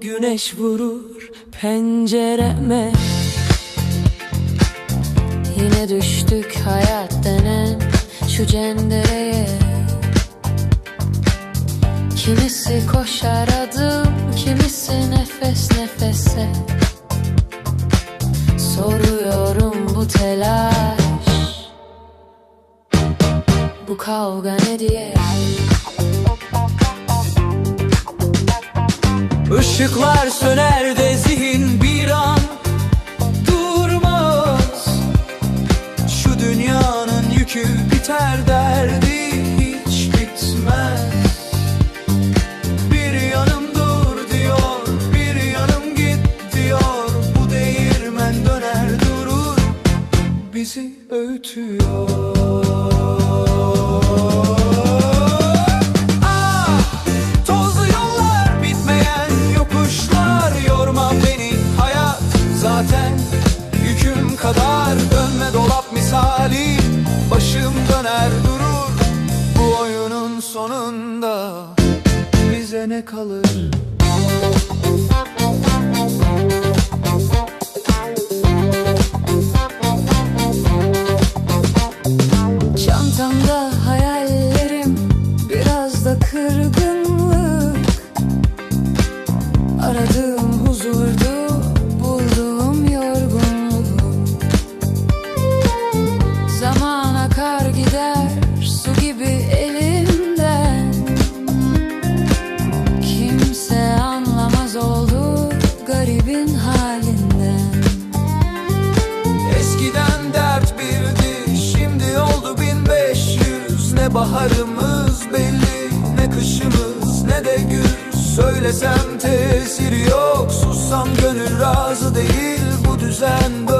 güneş vurur pencereme. Yine düştük hayat denen şu cendereye. Kimisi koşar adım, kimisi nefes nefese. Soruyorum bu telaş. Bu kavga ne diye Işıklar söner de zihin bir an durmaz. Şu dünyanın yükü biter derdi hiç bitmez. Bir yanım dur diyor, bir yanım git diyor. Bu değirmen döner durur, bizi öğütüyor misali Başım döner durur Bu oyunun sonunda. Bize ne kalır Ne baharımız belli ne kışımız ne de güz Söylesem tesir yok sussam gönül razı değil Bu düzen. böyle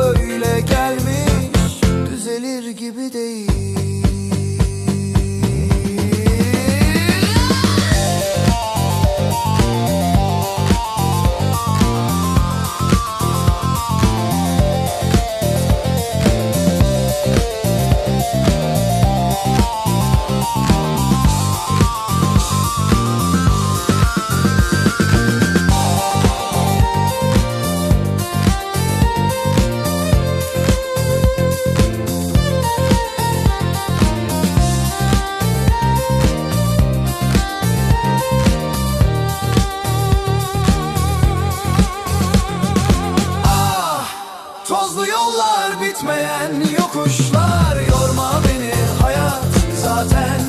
Tozlu yollar bitmeyen yokuşlar Yorma beni hayat. Zaten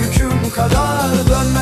Yüküm kadar dönme